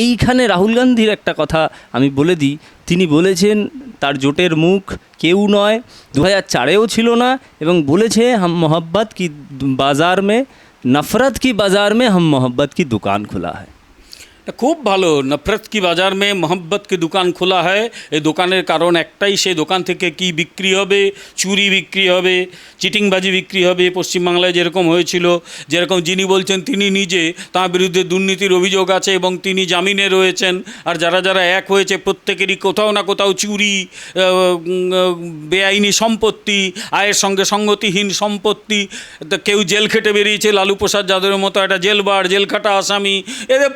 এইখানে রাহুল গান্ধীর একটা কথা আমি বলে দিই। তিনি বলেছেন, তার জোটের মুখ কেউ নয় দু হাজার চারেও ছিল না এবং বলেছে, হাম মোহব্বত কি বাজার মে, নফরত কি বাজার মে, হাম মোহব্বত কি দোকান খোলা এটা খুব ভালো। নফরত কি বাজার মে মোহব্বত কি দোকান খোলা হয়? এই দোকানের কারণ একটাই, সেই দোকান থেকে কি বিক্রি হবে? চুরি বিক্রি হবে? চিটিংবাজি বিক্রি হবে? পশ্চিমবাংলায় যেরকম হয়েছিল, যেরকম যিনি বলছেন তিনি নিজে, তার বিরুদ্ধে দুর্নীতির অভিযোগ আছে এবং তিনি জামিনে রয়েছেন। আর যারা যারা এক হয়েছে, প্রত্যেকেরই কোথাও না কোথাও চুরি বেআইনি সম্পত্তি, আয়ের সঙ্গে সঙ্গতিহীন সম্পত্তি কেউ জেল খেটে বেরিয়েছে, লালু প্রসাদ যাদবের মতো একটা জেলবার জেল খাটা আসামি, এদের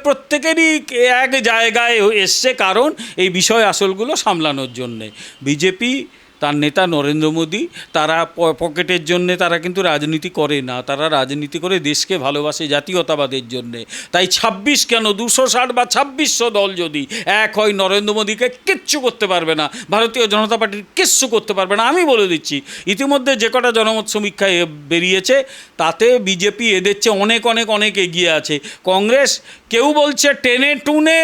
প্রত্যেকেরই এক জায়গায় এসছে কারণ এই বিষয় আসলগুলো সামলানোর জন্যে। বিজেপি, তার নেতা নরেন্দ্র মোদী, তারা পকেটের জন্যে তারা কিন্তু রাজনীতি করে না। তারা রাজনীতি করে দেশকে ভালোবাসে জাতীয়তাবাদের জন্যে। তাই ছাব্বিশ কেন? দুশো ষাট বা ছাব্বিশশো দল যদি এক হয়, নরেন্দ্র মোদীকে কিচ্ছু করতে পারবে না। ভারতীয় জনতা পার্টির কিচ্ছু করতে পারবে না। আমি বলে দিচ্ছি, ইতিমধ্যে যে কটা জনমত সমীক্ষা এ- বেরিয়েছে, তাতে বিজেপি এদের চেয়ে অনেক অনেক অনেক এগিয়ে আছে। কংগ্রেস কেউ বলছে টেনে টুনে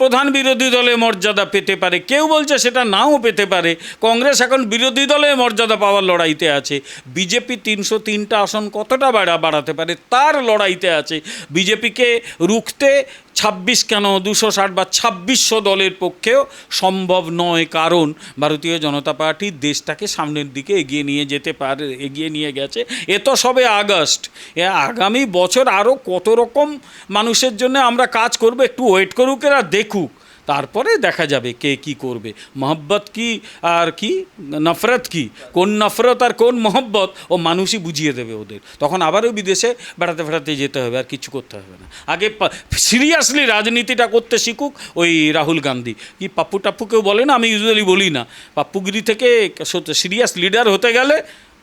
প্রধান বিরোধী দলে মর্যাদা পেতে পারে। কেউ বলছে সেটা নাও পেতে পারে। কংগ্রেস এখন বিরোধী দলে মর্যাদা পাওয়ার লড়াইতে আছে। বিজেপি তিনশো তিনটা আসন কতটা বাড়া, বাড়াতে পারে তার লড়াইতে আছে। বিজেপিকে রুখতে ছাব্বিশ কেন? দুশো ষাট বা ছাব্বিশশো দলের পক্ষেও সম্ভব নয়। কারণ ভারতীয় জনতা পার্টি দেশটাকে সামনের দিকে এগিয়ে নিয়ে যেতে পারে, এগিয়ে নিয়ে গেছে। এ তো সবে আগস্ট। এ আগামী বছর আরও কত রকম মানুষের জন্য আমরা কাজ করব, একটু ওয়েট করুক এরা, দেখুক। তারপরে দেখা যাবে কে কি করবে। মহব্বত কি আর কি? নফরত কি? কোন নফরত আর কোন মহব্বত? ও মানুষই বুঝিয়ে দেবে ওদের। তখন আবারও বিদেশে বেড়াতে বেড়াতে যেতে হবে, আর কিছু করতে হবে না। আগে সিরিয়াসলি রাজনীতিটা করতে শিখুক ওই রাহুল গান্ধী। কি পাপ্পু টাপ্পুকেও বলে না, আমি ইউজুয়ালি বলি না। পাপ্পুগিরি থেকে সিরিয়াস লিডার হতে গেলে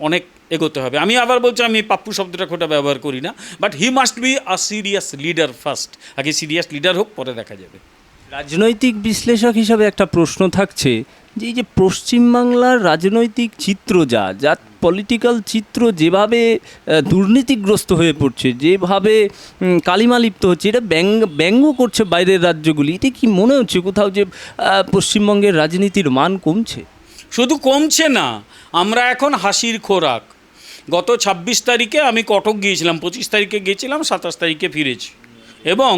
অনেক এগোতে হবে। আমি আবার বলছি, আমি পাপ্পু শব্দটা খোটা ব্যবহার করি না। But he must be a serious leader first আগে সিরিয়াস লিডার হোক, পরে দেখা যাবে। রাজনৈতিক বিশ্লেষক হিসাবে একটা প্রশ্ন থাকছে যে এই যে পশ্চিমবাংলার রাজনৈতিক চিত্র যা যা পলিটিক্যাল চিত্র যেভাবে দুর্নীতিগ্রস্ত হয়ে পড়ছে, যেভাবে কালিমালিপ্ত হচ্ছে, এটা ব্যঙ্গ ব্যঙ্গ করছে বাইরের রাজ্যগুলি এটা কি মনে হচ্ছে কোথাও যে পশ্চিমবঙ্গের রাজনীতির মান কমছে? শুধু কমছে না, আমরা এখন হাসির খোরাক। গত ছাব্বিশ তারিখে আমি কটক গিয়েছিলাম, পঁচিশ তারিখে গিয়েছিলাম, সাতাশ তারিখে ফিরেছি। এবং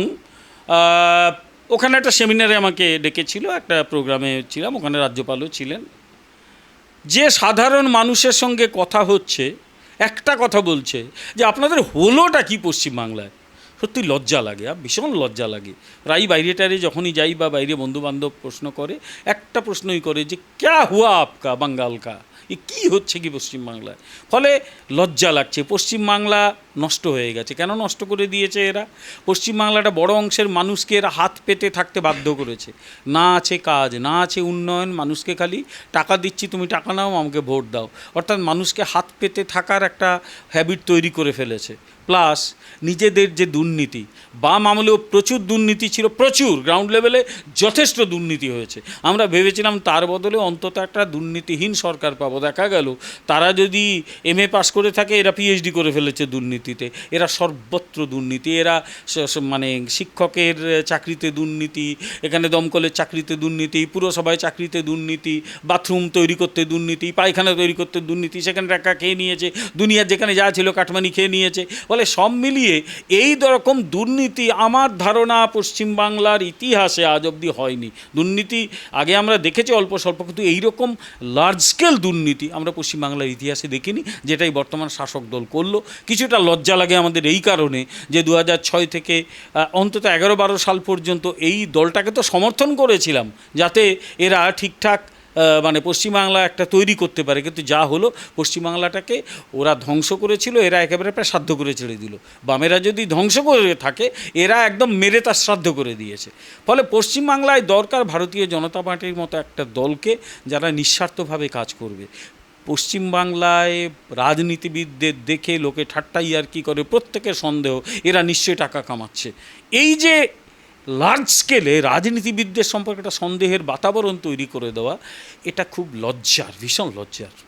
ওখানে একটা সেমিনারে আমাকে ডেকেছিল, একটা প্রোগ্রামে ছিলাম, ওখানে রাজ্যপালও ছিলেন। যে সাধারণ মানুষের সঙ্গে কথা হচ্ছে, একটা কথা বলছে, যে আপনাদের হলোটা কি পশ্চিমবাংলায়? সত্যি লজ্জা লাগে ভীষণ লজ্জা লাগে। প্রায় বাইরে টাইরে যখনই যাই বা বাইরে বন্ধুবান্ধব প্রশ্ন করে, একটা প্রশ্নই করে যে, ক্যা হুয়া আপকা, বাঙ্গাল কা? এ কী হচ্ছে কি পশ্চিমবাংলায়? ফলে লজ্জা লাগছে। পশ্চিমবাংলা নষ্ট হয়ে গেছে। কেন নষ্ট করে দিয়েছে এরা? পশ্চিমবাংলাটা বড় অংশের মানুষকে এরা হাত পেতে থাকতে বাধ্য করেছে। না আছে কাজ, না আছে উন্নয়ন, মানুষকে খালি টাকা দিচ্ছি, তুমি টাকা নাও, আমাকে ভোট দাও। অর্থাৎ মানুষকে হাত পেতে থাকার একটা হ্যাবিট তৈরি করে ফেলেছে। প্লাস নিজেদের যে দুর্নীতি, বাম আমলেও প্রচুর দুর্নীতি ছিল, প্রচুর। গ্রাউন্ড লেভেলে যথেষ্ট দুর্নীতি হয়েছে। আমরা ভেবেছিলাম তার বদলে অন্তত একটা দুর্নীতিহীন সরকার পাবো। দেখা গেল। তারা যদি এম এ পাস করে থাকে, এরা পিএইচডি করে ফেলেছে দুর্নীতিতে। এরা সর্বত্র দুর্নীতি। এরা মানে শিক্ষকের চাকরিতে দুর্নীতি, এখানে দমকলের চাকরিতে দুর্নীতি, পুরসভায় চাকরিতে দুর্নীতি, বাথরুম তৈরি করতে দুর্নীতি, পায়খানা তৈরি করতে দুর্নীতি, সেখানে টাকা খেয়ে নিয়েছে দুনিয়ার যেখানে যা ছিল কাটমানি খেয়ে নিয়েছে। ফলে সব মিলিয়ে এই রকম দুর্নীতি আমার ধারণা পশ্চিমবাংলার ইতিহাসে আজ অবধি হয়নি। দুর্নীতি আগে আমরা দেখেছি অল্প স্বল্প, কিন্তু এইরকম লার্জ স্কেল দুর্নীতি আমরা পশ্চিমবাংলার ইতিহাসে দেখিনি, যেটাই বর্তমান শাসক দল করল। কিছুটা লজ্জা লাগে আমাদের এই কারণে যে দু ছয় থেকে অন্তত এগারো বারো সাল পর্যন্ত এই দলটাকে তো সমর্থন করেছিলাম, যাতে এরা ঠিকঠাক মানে পশ্চিমবাংলা একটা তৈরি করতে পারে। কিন্তু যা হলো, পশ্চিমবাংলাটাকে ওরা ধ্বংস করেছিল, এরা একেবারে প্রায় সাধ্য করে ছেড়ে দিল। বামেরা যদি ধ্বংস করে থাকে, এরা একদম মেরে তার শ্রাদ্ধ করে দিয়েছে। ফলে পশ্চিমবাংলায় দরকার ভারতীয় জনতা পার্টির মতো একটা দলকে যারা নিঃস্বার্থভাবে কাজ করবে। পশ্চিমবাংলায় রাজনীতিবিদদের দেখে লোকে ঠাট্টা ইয়ার্কি করে, প্রত্যেকের সন্দেহ, এরা নিশ্চয়ই টাকা কামাচ্ছে। এই যে লার্জ স্কেলে রাজনীতিবিদদের সম্পর্কে একটা সন্দেহের বাতাবরণ তৈরি করে দেওয়া, এটা খুব লজ্জার, ভীষণ লজ্জার।